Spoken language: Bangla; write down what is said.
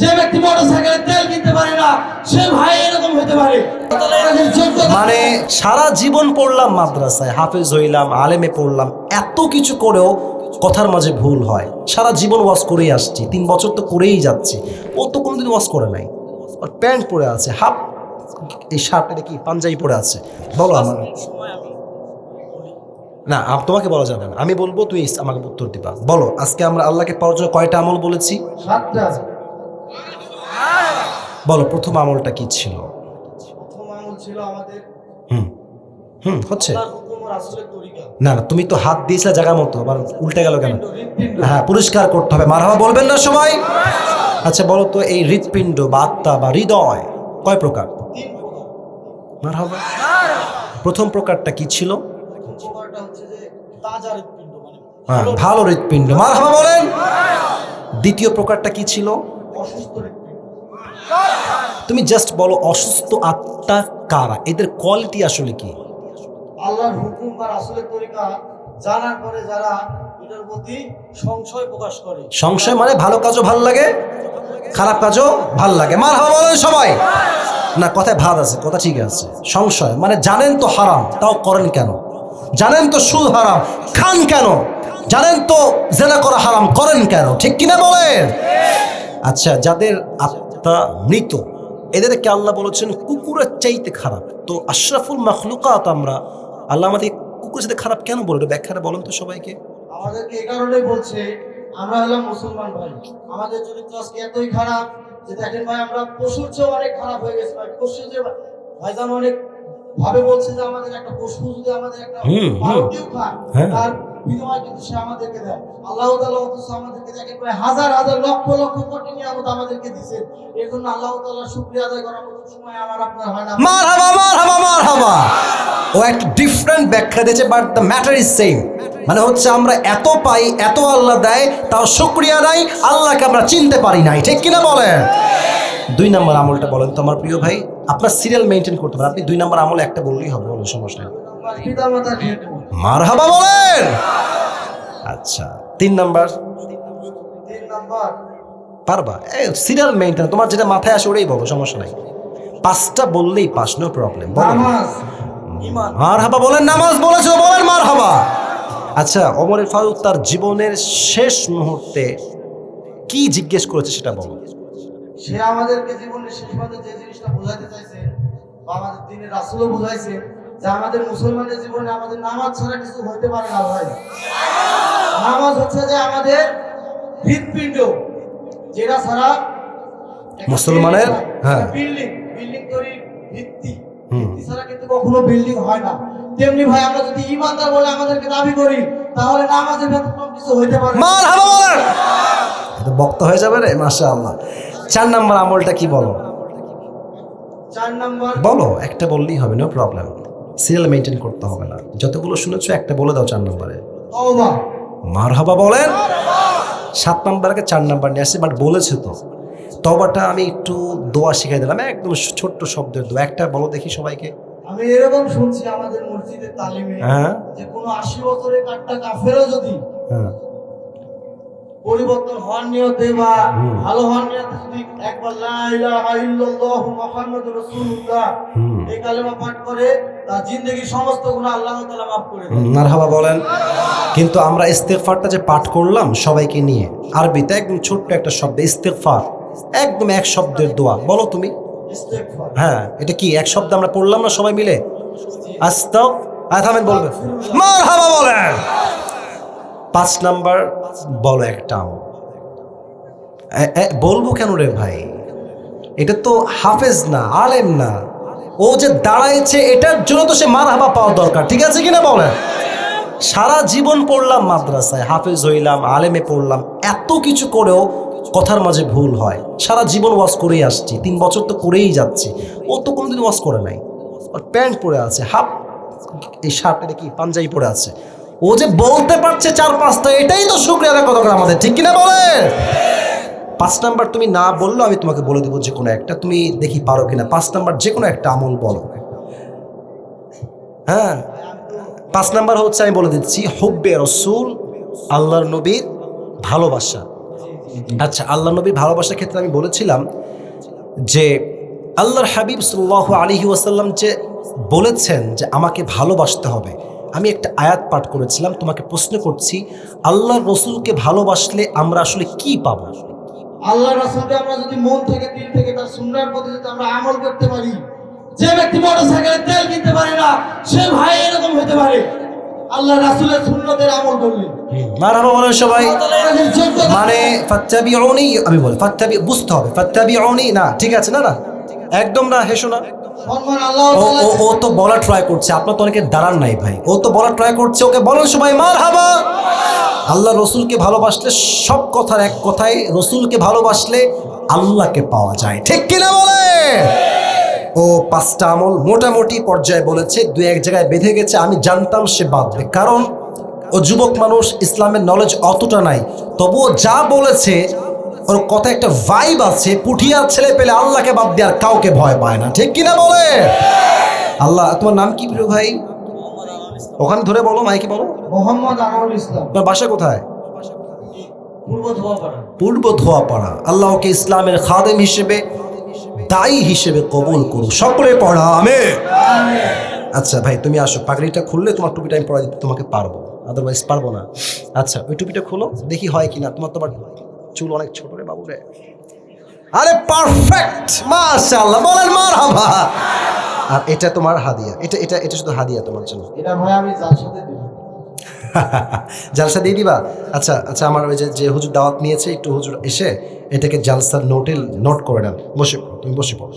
যে ব্যক্তি মোটরসাইকেলের তেল কিনতে পারে না সে ভাই এরকম হতে পারে। মানে সারা জীবন পড়লাম মাদ্রাসায় হাফেজ হইলাম আলেমে পড়লাম এত কিছু করেও কথার মাঝে ভুল হয়। সারা জীবন ওয়াশ করেই আসছি তিন বছর তো করেই যাচ্ছি। ও তো কোনোদিন ওয়াশ করে নাই। আর প্যান্ট পরে আছে হাফ এই শার্ট এটা কি পাঞ্জাবি পরে আছে। বলো আমার না তোমাকে বলা যাবে না। আমি বলব তুই আমাকে উত্তর দিবা। বলো আজকে আমরা আল্লাহকে পাওয়ার জন্য কয়টা আমল বলেছি? সাতটা বলো প্রথম আমলটা কি ছিল? প্রথম আমল ছিল আমাদের হুম হুম হচ্ছে। না না তুমি তো হাত দিয়েছিলে জায়গা মতো আবার উল্টে গেল কেন? হ্যাঁ পরিষ্কার করতে হবে। মারহাবা বলবেন না সবাই? আচ্ছা বলো তো এই হৃৎপিণ্ড বা আত্মা বা হৃদয় কয় প্রকার? প্রকার। মারহাবা। প্রথম প্রকারটা কি ছিল? মানে হ্যাঁ ভালো হৃৎপিণ্ড মারহাবা বলেন। দ্বিতীয় প্রকারটা কি ছিল? অসুস্থ তুমি জাস্ট বলো অসুস্থ আত্মা কারা? এদের কোয়ালিটি আসলে কি? আল্লাহর হুকুম বা রাসূলের তরিকা জানার পরে যারা এটার প্রতি সংশয় প্রকাশ করে। সংশয় মানে ভালো কাজও ভালো লাগে খারাপ কাজও ভালো লাগে। মার হাওয়া বলেন সবাই। না কথায় ভাত আছে কথা ঠিক আছে। সংশয় মানে জানেন তো হারাম তাও করেন কেন? জানেন তো সুদ হারাম খান কেন? জানেন তো জেনা করা হারাম করেন কেন? ঠিক কিনা বলেন? আচ্ছা যাদের আত্মা মৃত। এদেরকে আল্লাহ বলেছেন কুকুরের চাইতে খারাপ। তো আশরাফুল মখলুকাত আমরা আল্লাহ আমাদের কুকুরের সাথে খারাপ কেন বলে? এটা ব্যাখ্যাটা বলেন তো সবাইকে। আমাদেরকে এই কারণেই বলছে আমরা হলাম মুসলমান ভাই। আমাদের চরিত্র আজকে এতই খারাপ যে দেখেন ভাই আমরা পশুর চেয়েও অনেক খারাপ হয়ে গেছে ভাই। পশু যে ভাইজান অনেক ভাবে বলছে যে আমাদের একটা পশু যদি আমাদের একটা। খায় হ্যাঁ। তার বিনিময় কিন্তু সে আমাদেরকে দেয়। আল্লাহ আমাদেরকে হাজার হাজার, লক্ষ লক্ষ কোটি নিয়ামত আমাদেরকে এর জন্য আল্লাহ তাআলার শুকরিয়া আদায় করার মতো সময় আমার আপনার হয় না। ও একটা ডিফারেন্ট ব্যাখ্যা দিয়েছে but the matter is same মানে হচ্ছে আমরা এত পাই, এত আল্লাহ দেয়, তাও শুক্রিয়া নাই, আল্লাহকে আমরা চিনতে পারি নাই। ঠিক কিনা বলেন? দুই নম্বর আমলটা বলেন তো আমার প্রিয় ভাই। আপনার সিরিয়াল মেনটেন করতে পারেন। আপনি দুই নম্বর আমল একটা বললেই হবে বলো সমস্যা নেই। বলেন। আচ্ছা তিন নাম্বার। পারবা? সিরিয়াল মেনটেন তোমার যেটা মাথায় আসে ওটাই বলো সমস্যা নাই। পাঁচটা বললেই পাস নো প্রবলেম মার হাবা বলেন নামাজ বলেছ বলেন মার হাবা আচ্ছা অমর ফারুক তার জীবনের শেষ মুহূর্তে কি জিজ্ঞেস করেছে সেটা বলো। সে আমাদেরকে জীবনের শেষ পথে যে জিনিসটা বোঝাতে চাইছে বা আমাদের রাসুলও বুঝাইছে যে আমাদের মুসলমানের জীবনে আমাদের নামাজ ছাড়া কিছু হইতে পারে না ভাই। নামাজ হচ্ছে যে আমাদের হৃদপিণ্ড যেটা ছাড়া মুসলমানের, হ্যাঁ। বিল্ডিং বিল্ডিং তৈরির ভিত্তি। ছাড়া কিন্তু কখনো বিল্ডিং হয় না। তেমনি ভাই আমরা যদি ইমানদার বলে আমাদেরকে দাবি করি তাহলে নামাজের ব্যতিক্রম কিছু হইতে পারে বক্তা হয়ে যাবে রে মাশা আল্লাহ চার নাম্বার আমলটা কি বলো? চার নাম্বার বলো একটা বললেই হবে নো প্রবলেম সিরিয়াল মেনটেন করতে হবে না। যতগুলো শুনেছো একটা বলে দাও চার নম্বরে। মার হবা বলেন? সাত নাম্বারকে চার নাম্বার নিয়ে আসছে বাট বলেছে তো। তবাটা আমি একটু দোয়া শিখাই দিলাম একদম ছোট্ট শব্দের দোয়া। একটা বলো দেখি সবাইকে। আমি এরকম শুনছি আমাদের মসজিদের তালিমে হ্যাঁ। যে কোনো আশি বছরের কাঠটা কাফেরও যদি হ্যাঁ। পরিবর্তন হওয়ার নিয়তে বা ভালো হওয়ার নিয়তে যদি একবার লা ইলাহা ইল্লাল্লাহু মুহাম্মাদুর রাসূলুল্লাহ এই কালেমা পাঠ করে তার জিন্দগির সমস্ত গুনাহ আল্লাহ তাআলা মাফ করে দেন মারহাবা বলেন। কিন্তু আমরা ইস্তেগফারটা যে পাঠ করলাম সবাইকে নিয়ে আরবিতে একদম ছোট্ট একটা শব্দ ইস্তেগফার। একদম এক শব্দের দোয়া। বলো তুমি। হ্যাঁ এটা কি এক শব্দ আমরা পড়লাম না সবাই মিলে? আস্তাও হ্যাঁ থামেন বলবেন। মারহাবা বলেন। পাঁচ নাম্বার বলো একটা আমল এ- এ, বলব কেন রে ভাই? এটা তো হাফেজ না আলেম না। ও যে দাঁড়াইছে এটার জন্য তো সে মার হাবা পাওয়া দরকার ঠিক আছে কিনা বলেন? সারা জীবন পড়লাম মাদ্রাসায় হাফেজ হইলাম আলেমে পড়লাম এত কিছু করেও কথার মাঝে ভুল হয়। সারা জীবন ওয়াশ করেই আসছি তিন বছর তো করেই যাচ্ছি। ও তো কোনোদিন ওয়াশ করে নাই। আর প্যান্ট পরে আছে হাফ এই শার্ট এটা কি পাঞ্জাবি পরে আছে। ও যে বলতে পারছে চার পাঁচটা এটাই তো শুক্রিয়া আদায় করে আমাদের, ঠিক কিনা বলে পাঁচ নাম্বার তুমি না বললেও আমি তোমাকে বলে দেবো যে কোনো একটা, তুমি দেখি পারো কিনা। পাঁচ নাম্বার যে কোনো একটা আমল বলো। হ্যাঁ? পাঁচ নাম্বার হচ্ছে আমি বলে দিচ্ছি, হুব্বে রসুল আল্লাহর নবীর ভালোবাসা। আচ্ছা আল্লাহ নবীর ভালোবাসার ক্ষেত্রে আমি বলেছিলাম যে আল্লাহর হাবিব সাল্লাহ আলহি ওয়াসাল্লাম যে বলেছেন যে আমাকে ভালোবাসতে হবে। আমি একটা আয়াত পাঠ করেছিলাম তোমাকে প্রশ্ন করছি আল্লাহর রসুলকে ভালোবাসলে আমরা আসলে কি পাবো? আল্লাহ রাসূলকে আমরা যদি মন থেকে দিল থেকে তার সুন্নাহর প্রতি যদি আমরা আমল করতে পারি যে ব্যক্তি মোটরসাইকেলে তেল কিনতে পারে না সে ভাই এরকম হতে পারে। আল্লাহ রাসূলের সুন্নতের আমল করলে। মারহাবা বলেন সবাই মানে ফাত্তাবিউনি আমি বলি ফাত্তাবি বুঝতে হবে ফাত্তাবিউনি না ঠিক আছে না না? একদম না হেসো না। আল্লাহ ও তো বলা ট্রাই করছে আপনার তো অনেকে দাঁড়ান নাই ভাই। ও তো বলা ট্রাই করছে ওকে বলেন সবাই মার হাবা আল্লাহ রসুলকে ভালোবাসলে সব কথার এক কথায় রসুলকে ভালোবাসলে আল্লাহকে পাওয়া যায়। ঠিক কিনা বলে? ও পাঁচটা আমল মোটামুটি পর্যায়ে বলেছে দু এক জায়গায় বেঁধে গেছে আমি জানতাম সে বাঁধবে। কারণ ও যুবক মানুষ ইসলামের নলেজ অতটা নাই। তবুও যা বলেছে ওর কথা একটা ভাইব আছে পুঠিয়ার ছেলে পেলে আল্লাহকে বাদ দিয়ে আর কাউকে ভয় পায় না। ঠিক কিনা বলে? আল্লাহ তোমার নাম কি প্রিয় ভাই? ওখানে ধরে বলো মাইকে বলো। মোহাম্মদ আনোয়ারুল ইসলাম। তোমার বাসা কোথায়? পূর্ব ধোয়াপাড়া। ধোয়াপাড়া। আল্লাহকে ইসলামের খাদেম হিসেবে দায়ী হিসেবে কবুল করু সকলে পড়া আমি আচ্ছা ভাই তুমি আসো। পাগড়িটা খুললে তোমার টুপিটা আমি পড়া দিতে তোমাকে পারব। আদারওয়াইজ পারব না। আচ্ছা ওই টুপিটা খুলো দেখি হয় কিনা। তোমার তোমার চুল অনেক ছোট রে বাবু রে। আরে পারফেক্ট মাশাআল্লাহ বলেন মারহাবা। আর এটা তোমার হাদিয়া। এটা এটা এটা শুধু হাদিয়া তোমার জন্য। এটা ভাই আমি সাথে জালসা দিয়ে দিবা? আচ্ছা আচ্ছা আমার ওই যে যে হুজুর দাওয়াত নিয়েছে একটু হুজুর এসে এটাকে জালসার নোটে নোট করে নেন। বসে পড়ো, তুমি বসে পড়ো।